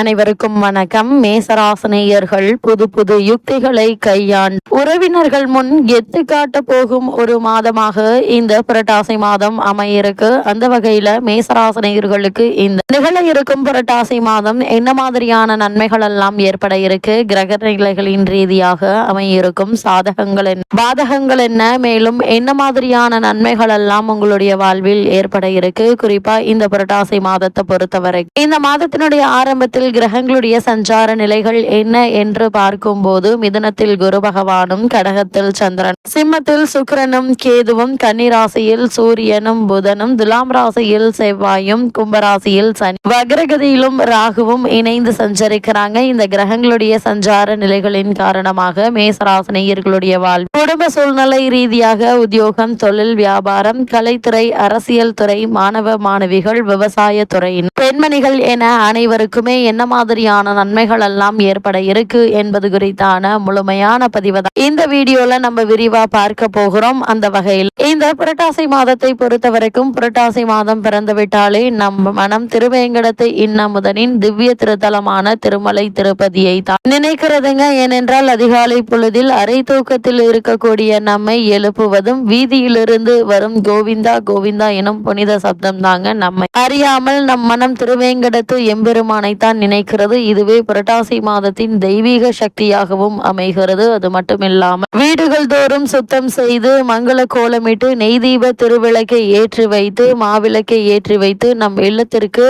அனைவருக்கும் வணக்கம். மேசராசனேயர்கள் புது புது யுக்திகளை கையாண்டு உறவினர்கள் முன் எத்து காட்ட போகும் ஒரு மாதமாக இந்த புரட்டாசி மாதம் அமையிருக்கு. அந்த வகையில மேசராசனேயர்களுக்கு இந்த நிகழ இருக்கும் புரட்டாசி மாதம் என்ன மாதிரியான நன்மைகள் எல்லாம் ஏற்பட இருக்கு? கிரக நிலைகளின் ரீதியாக அமையிருக்கும் சாதகங்கள் என்ன? பாதகங்கள் என்ன? மேலும் என்ன மாதிரியான நன்மைகள் எல்லாம் உங்களுடைய வாழ்வில் ஏற்பட இருக்கு? குறிப்பா இந்த புரட்டாசி மாதத்தை பொறுத்தவரை. இந்த மாதத்தினுடைய ஆரம்பத்தில் கிரகங்களுடைய சஞ்சார நிலைகள் என்ன என்று பார்க்கும்போது மிதனத்தில் குரு பகவானும் கடகத்தில் சந்திரன். சிம்மத்தில் சுக்கிரனும் கேதுவும் கன்னிராசியில் சூரியனும் புதனும் துலாம் ராசியில் செவ்வாயும் கும்பராசியில் சனி. வக்ரகதியிலும் ராகுவும் இணைந்து சஞ்சரிக்கிறாங்க. இந்த கிரகங்களுடைய சஞ்சார நிலைகளின் காரணமாக மேசராசினியர்களுடைய வாழ்வு. குடும்ப சூழ்நிலை ரீதியாக உத்தியோகம் தொழில் வியாபாரம் கலைத்துறை அரசியல் துறை மாணவ மாணவிகள் விவசாய துறையின். பெண்மணிகள் என அனைவருக்குமே என்ன மாதிரியான நன்மைகள் எல்லாம் ஏற்பட இருக்கு என்பது குறித்தான முழுமையான பதிவு தான். இந்த வீடியோல நம்ம விரிவா பார்க்க போகிறோம் அந்த வகையில். இந்த புரட்டாசி மாதத்தை பொறுத்த வரைக்கும் புரட்டாசி மாதம் பிறந்து விட்டாலே நம் மனம் திருவேங்கடத்தை இன்னமுதனின் திவ்ய திருத்தலமான திருமலை திருப்பதியை தான் நினைக்கிறதுங்க. ஏனென்றால் அதிகாலை பொழுதில் அரை தூக்கத்தில் இருக்கக்கூடிய நம்மை எழுப்புவதும் வீதியிலிருந்து வரும் கோவிந்தா கோவிந்தா எனும் புனித சப்தம் தாங்க நம்மை. அறியாமல் நம் மனம் திருவேங்கடத்து எம்பெருமானை தான் நினைக்கிறது. இதுவே புரட்டாசி மாதத்தின் தெய்வீக சக்தியாகவும் அமைகிறது. அது மட்டுமில்லாமல் வீடுகள் தோறும் சுத்தம் செய்து மங்கள கோலமிட்டு நெய் தீப திருவிளக்கை ஏற்றி வைத்து மாவிளக்கை ஏற்றி வைத்து நம் இல்லத்திற்கு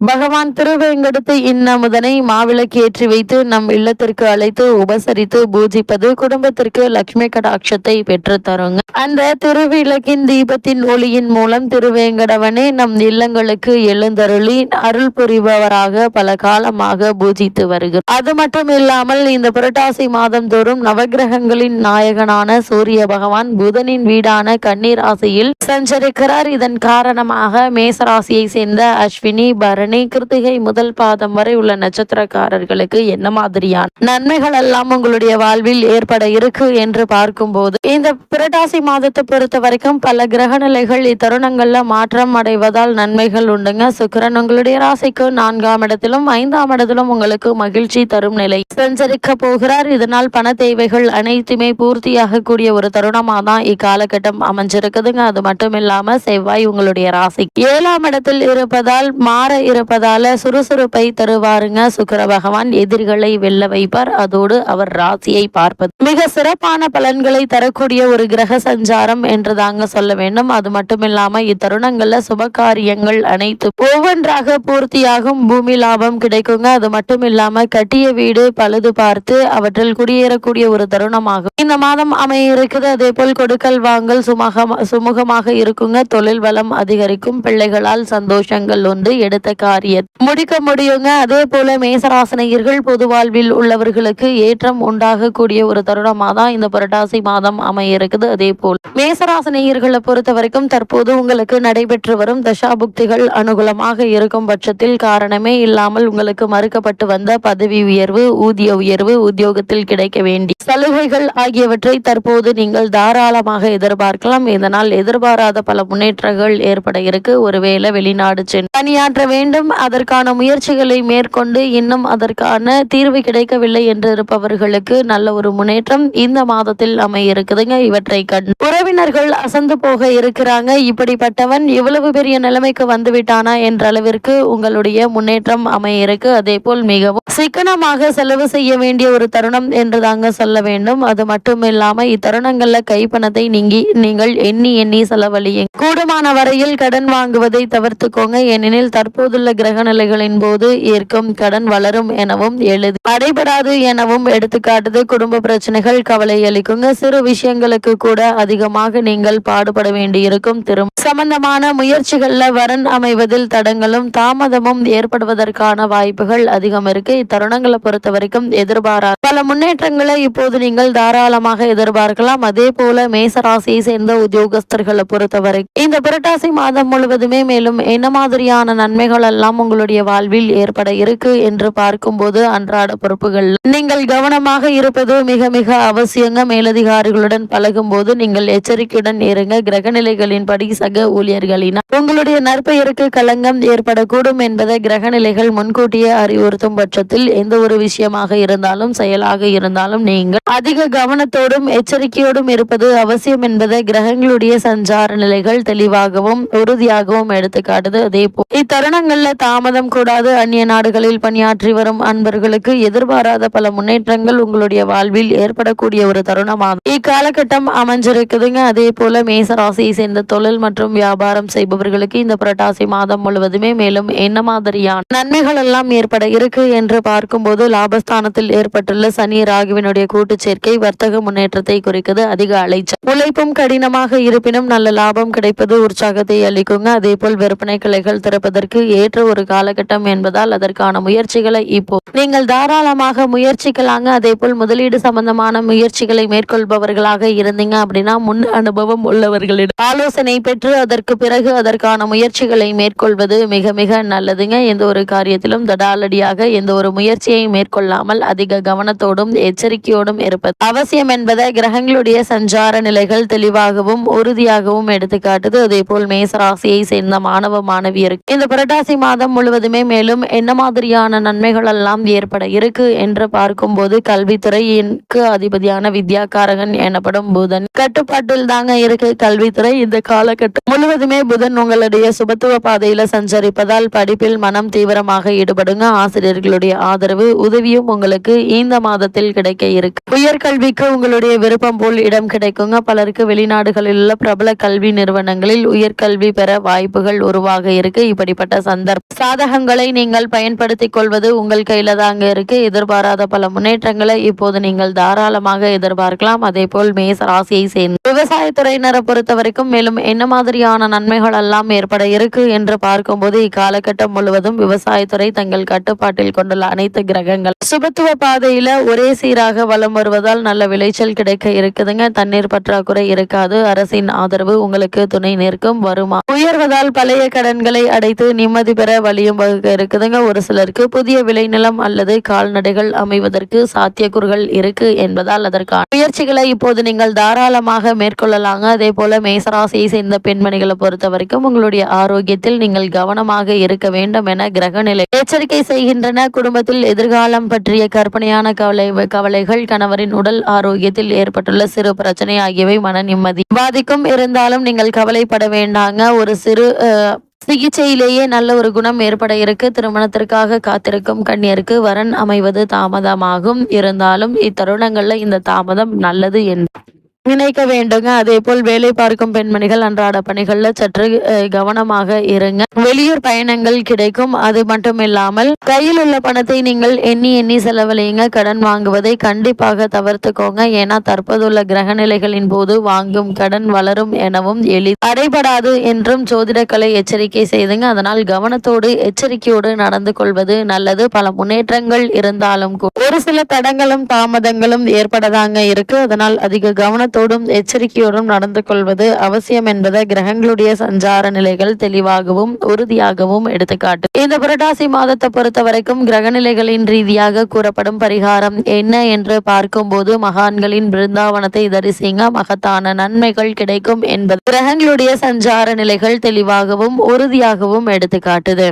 பகவான் திருவேங்கடத்து இன்னமுதனை மாவிளக்கு ஏற்றி வைத்து நம் இல்லத்திற்கு அழைத்து உபசரித்து பூஜிப்பது குடும்பத்திற்கு லட்சுமி கடாட்சத்தை பெற்று தருங்க அந்த திருவிளக்கின் தீபத்தின் ஒளியின் மூலம் திருவேங்கடவனே நம் இல்லங்களுக்கு எழுந்தருளி அருள் புரிபவராக பல காலமாக பூஜித்து வருகிறார். அது மட்டும் இல்லாமல் இந்த புரட்டாசி மாதம் தோறும் நவகிரகங்களின் நாயகனான சூரிய பகவான் புதனின் வீடான கண்ணீர் ராசியில் சஞ்சரிக்கிறார். இதன் காரணமாக மேசராசியை சேர்ந்த அஸ்வினி பரணி கிருத்திகை முதல் பாதம் வரை உள்ள நட்சத்திரக்காரர்களுக்கு என்ன மாதிரியான நன்மைகள் எல்லாம் உங்களுடைய வாழ்வில் ஏற்பட இருக்கு என்று பார்க்கும்போது இந்த புரட்டாசி மாதத்தை பொறுத்த வரைக்கும் பல கிரக நிலைகள் இத்தருணங்கள்ல மாற்றம் அடைவதால் நன்மைகள் உண்டுங்க. சுக்கரன் உங்களுடைய ராசிக்கு நான்காம் இடத்திலும் ஐந்தாம் இடத்திலும் உங்களுக்கு மகிழ்ச்சி தரும் நிலை சஞ்சரிக்க போகிறார். இதனால் பண தேவைகள் அனைத்துமே பூர்த்தியாக கூடிய ஒரு தருணமா தான் இக்காலகட்டம் அமைஞ்சிருக்குதுங்க. அது மட்டும் இல்லாம செவ்வாய் உங்களுடைய ராசி ஏழாம் இடத்தில் இருப்பதால் மாற இருப்பதால சுறுசுறுப்பை தருவாருங்க. சுக்கர பகவான் எதிரிகளை வெல்ல வைப்பார். அதோடு அவர் ராசியை பார்ப்பது மிக சிறப்பான பலன்களை தரக்கூடிய ஒரு கிரக சஞ்சாரம் என்று தாங்க சொல்ல வேண்டும். அது மட்டுமில்லாம இத்தருணங்கள்ல சுபகாரியங்கள் அனைத்து ஒவ்வொன்றாக பூர்த்தியாகும். பூமி லாபம் கிடைக்குங்க. அது மட்டும் இல்லாம கட்டிய வீடு பழுது பார்த்து அவற்றில் குடியேறக்கூடிய ஒரு தருணமாகும். இந்த மாதம் அமைய இருக்குது அதே போல் கொடுக்கல் வாங்கல் சுமகமா சுமூகமாக இருக்குங்க. தொழில் வளம் அதிகரிக்கும். பிள்ளைகளால் சந்தோஷங்கள் உண்டு. எடுத்த காரியம் முடிக்க முடியுங்க. அதே போல மேசராசனையர்கள் பொது வாழ்வில் உள்ளவர்களுக்கு ஏற்றம் உண்டாகக்கூடிய ஒரு தருணமாக தான் இந்த புரட்டாசி மாதம் அமைய இருக்குது அதே போல் மேசராசனையர்களை பொறுத்த வரைக்கும் தற்போது உங்களுக்கு நடைபெற்று வரும் தசாபுக்திகள் அனுகூலமாக இருக்கும் பட்சத்தில் காரணமே இல்லாமல் உங்களுக்கு மறுக்கப்பட்டு வந்த பதவி உயர்வு ஊதிய உயர்வு உத்தியோகத்தில் கிடைக்க வேண்டிய சலுகைகள் ஆகியவற்றை தற்போது நீங்கள் தாராளமாக எதிர்பார்க்கலாம். இதனால் எதிர்பாராத பல முன்னேற்றங்கள் ஏற்பட இருக்கு. ஒருவேளை வெளிநாடு சென்று பணியாற்ற வேண்டும் அதற்கான முயற்சிகளை மேற்கொண்டு இன்னும் அதற்கான தீர்வு கிடைக்கவில்லை என்று இருப்பவர்களுக்கு நல்ல ஒரு முன்னேற்றம் இந்த மாதத்தில் அமைய இருக்குதுங்க இவற்றை கண்டு உறவினர்கள் அசந்து போக இருக்கிறாங்க. இப்படிப்பட்டவன் இவ்வளவு பெரிய நிலைமைக்கு வந்துவிட்டானா என்ற அளவிற்கு உங்களுடைய முன்னேற்றம் அமைய இருக்கு அதே போல் மிகவும் சிக்கனமாக செலவு செய்ய வேண்டிய ஒரு தருணம் என்று தாங்க சொல்ல வேண்டும். அது மட்டும் இல்லாம இத்தருணங்கள்ல கைப்பணத்தை நீங்கி நீங்கள் எண்ணி எண்ணி செலவழியுங்க. கூடுமான வரையில் கடன் வாங்குவதை தவிர்த்துக்கோங்க. ஏனெனில் தற்போதுள்ள கிரக நிலைகளின் போது ஏற்கும் கடன் வளரும் எனவும் எழுது. அடைபடாது எனவும் எடுத்துக்காட்டுது. குடும்ப பிரச்சனைகள் கவலை அளிக்குங்க. சிறு விஷயங்களுக்கு கூட அதிகமாக நீங்கள் பாடுபட வேண்டியிருக்கும். திரும் சம்பந்தமான முயற்சிகள்ல வரன் அமைவதில் தடங்களும் தாமதமும் ஏற்படுவதற்கான வாய்ப்புகள் அதிகம் இருக்கு. இத்தருணங்களை பொறுத்த வரைக்கும் எதிர்பாரா பல முன்னேற்றங்களை இப்போது நீங்கள் தாராளமாக எதிர்பார்க்கலாம். அதே போல மேசராசியை சேர்ந்த உத்தியோகஸ்தர்களை பொறுத்தவரை இந்த புரட்டாசி மாதம் முழுவதுமே மேலும் என்ன மாதிரியான நன்மைகள் எல்லாம் உங்களுடைய வாழ்வில் ஏற்பட இருக்கு என்று பார்க்கும்போது அன்றாட பொறுப்புகள். நீங்கள் கவனமாக இருப்பது மிக மிக அவசியங்க. மேலதிகாரிகளுடன் பழகும் போது நீங்கள் எச்சரிக்கையுடன் இருங்க. கிரகநிலைகளின்படி சக ஊழியர்களின் உங்களுடைய நற்பெயருக்கு களங்கம் ஏற்படக்கூடும் என்பதை கிரகநிலைகள் முன்கூட்டியே அறிவுறுத்தும் பட்சத்தில் எந்த ஒரு விஷயமாக இருந்தாலும் செயலாக இருந்தாலும் நீங்கள் அதிக கவனத்தோடும் எச்சரிக்கையோடும் இருப்பது அவசியம் என்பதை கிரகங்களுடைய சஞ்சார நிலைகள் தெளிவாகவும் உறுதியாகவும் எடுத்துக்காட்டுது. அதே போல் இத்தருணங்கள்ல செல்ல தாமதம் கூடாது. அந்நிய நாடுகளில் பணியாற்றி வரும் அன்பர்களுக்கு எதிர்பாராத பல முன்னேற்றங்கள் உங்களுடைய வாழ்வில் ஏற்படக்கூடிய ஒரு தருணமாகும். இக்காலகட்டம் அமைஞ்சிருக்குதுங்க. அதே போல மேச ராசியை சேர்ந்த தொழில் மற்றும் வியாபாரம் செய்பவர்களுக்கு இந்த புரட்டாசி மாதம் முழுவதுமே மேலும் என்ன மாதிரியான நன்மைகள் எல்லாம் ஏற்பட இருக்கு என்று பார்க்கும்போது லாபஸ்தானத்தில் ஏற்பட்டுள்ள சனி ராகுவினுடைய கூட்டு சேர்க்கை வர்த்தக முன்னேற்றத்தை குறிக்குது. அதிக அலைச்சல். உழைப்பும் கடினமாக இருப்பினும் நல்ல லாபம் கிடைப்பது உற்சாகத்தை அளிக்குங்க. அதே போல் விற்பனை கிளைகள் திறப்பதற்கு ஏற்ற ஒரு காலகட்டம் என்பதால் அதற்கான முயற்சிகளை இப்போ நீங்கள் தாராளமாக முயற்சிக்கலாங்க. அதே போல் முதலீடு சம்பந்தமான முயற்சிகளை மேற்கொள்பவர்களாக இருந்தீங்க அப்படின்னா முன் அனுபவம் உள்ளவர்களிடம் ஆலோசனை பெற்று அதற்கு பிறகு அதற்கான முயற்சிகளை மேற்கொள்வது மிக மிக நல்லதுங்க. எந்த ஒரு காரியத்திலும் தடாலடியாக எந்த ஒரு முயற்சியை மேற்கொள்ளாமல் அதிக கவனத்தோடும் எச்சரிக்கையோடும் இருப்பது அவசியம் என்பதை கிரகங்களுடைய சஞ்சார நிலைகள் தெளிவாகவும் உறுதியாகவும் எடுத்துக்காட்டுது. அதே போல் மேசராசியை சேர்ந்த மாணவ மாணவியருக்கு இந்த புரட்டாசி மாதம் முழுவதுமே மேலும் என்ன மாதிரியான நன்மைகள் எல்லாம் ஏற்பட இருக்கு என்று பார்க்கும்போது கல்வித்துறைக்கு அதிபதியான வித்யாகாரகன் எனப்படும் புதன் கட்டுப்பாட்டில் தாங்க இருக்கு. கல்வித்துறை இந்த காலகட்டம் முழுவதுமே புதன் உங்களுடைய சுபத்துவ பாதையில சஞ்சரிப்பதால் படிப்பில் மனம் தீவிரமாக ஈடுபடுங்க. ஆசிரியர்களுடைய ஆதரவு உதவியும் உங்களுக்கு இந்த மாதத்தில் கிடைக்க இருக்கு. உயர்கல்விக்கு உங்களுடைய விருப்பம் போல் இடம் கிடைக்குங்க. பலருக்கு வெளிநாடுகளில் உள்ள பிரபல கல்வி நிறுவனங்களில் உயர்கல்வி பெற வாய்ப்புகள் உருவாக இருக்கு. இப்படிப்பட்ட சந்தர்ப்ப சாதகங்களை நீங்கள் பயன்படுத்திக் கொள்வது உங்கள் கையில தாங்க இருக்கு. எதிர்பாராத பல முன்னேற்றங்களை இப்போது நீங்கள் தாராளமாக எதிர்பார்க்கலாம். அதே போல் மேச ராசியை சேர்ந்து விவசாயத்துறையினரை பொறுத்த வரைக்கும் மேலும் என்ன மாதிரியான நன்மைகள் எல்லாம் ஏற்பட இருக்கு என்று பார்க்கும்போது இக்காலகட்டம் முழுவதும் விவசாயத்துறை தங்கள் கட்டுப்பாட்டில் கொண்டுள்ள அனைத்து கிரகங்கள் சுபத்துவ பாதையில ஒரே சீராக வலம் வருவதால் நல்ல விளைச்சல் கிடைக்க இருக்குதுங்க. தண்ணீர் பற்றாக்குறை இருக்காது. அரசின் ஆதரவு உங்களுக்கு துணை நிற்கும். வருமா? உயர்வதால் பழைய கடன்களை அடைத்து நிம்மதி பெற வழியும் வகுக்க இருக்குதுங்க. ஒரு சிலருக்கு புதிய விளைநிலம் அல்லது கால்நடைகள் அமைவதற்கு சாத்தியக்கூறுகள் இருக்கு என்பதால் அதற்கான முயற்சிகளை இப்போது நீங்கள் தாராளமாக மேற்கொள்ளலாங்க. அதே போல மேசராசியை சேர்ந்த பெண்மணிகளை பொறுத்த வரைக்கும் உங்களுடைய ஆரோக்கியத்தில் நீங்கள் கவனமாக இருக்க வேண்டும் என கிரகநிலை எச்சரிக்கை செய்கின்றன. குடும்பத்தில் எதிர்காலம் பற்றிய கற்பனையான கவலை கவலைகள் கணவரின் உடல் ஆரோக்கியத்தில் ஏற்பட்டுள்ள சிறு பிரச்சனை ஆகியவை மன நிம்மதி பாதிக்கும். இருந்தாலும் நீங்கள் கவலைப்பட வேண்டாங்க. ஒரு சிறு சிகிச்சையிலேயே நல்ல ஒரு குணம் ஏற்பட இருக்கு. திருமணத்திற்காக காத்திருக்கும் கண்ணியருக்கு வரன் அமைவது தாமதமாகும். இருந்தாலும் இத்தருணங்கள்ல இந்த தாமதம் நல்லது என்று நினைக்க வேண்டுங்க. அதே போல் வேலை பார்க்கும் பெண்மணிகள் அன்றாட பணிகள்ல சற்று கவனமாக இருங்க. வெளியூர் பயணங்கள் கிடைக்கும். அது மட்டும் இல்லாமல் கையில் உள்ள பணத்தை நீங்கள் எண்ணி எண்ணி செலவழியுங்க. கடன் வாங்குவதை கண்டிப்பாக தவிர்த்துக்கோங்க. ஏன்னா தற்போதுள்ள கிரகநிலைகளின் போது வாங்கும் கடன் வளரும் எனவும் எளி அடைபடாது என்றும் ஜோதிடக்கலை எச்சரிக்கை செய்துங்க. அதனால் கவனத்தோடு எச்சரிக்கையோடு நடந்து கொள்வது நல்லது. பல முன்னேற்றங்கள் இருந்தாலும் ஒரு சில தடங்களும் தாமதங்களும் ஏற்படதாங்க இருக்கு. அதனால் அதிக கவனத்தோடும் எச்சரிக்கையோடும் நடந்து கொள்வது அவசியம் என்பதை கிரகங்களுடைய சஞ்சார நிலைகள் தெளிவாகவும் உறுதியாகவும் எடுத்துக்காட்டு. இந்த புரட்டாசி மாதத்தை பொறுத்த வரைக்கும் கிரகநிலைகளின் ரீதியாக கூறப்படும் பரிகாரம் என்ன என்று பார்க்கும்போது மகான்களின் பிருந்தாவனத்தை தரிசிங்க மகத்தான நன்மைகள் கிடைக்கும் என்பது கிரகங்களுடைய சஞ்சார நிலைகள் தெளிவாகவும் உறுதியாகவும் எடுத்துக்காட்டுது.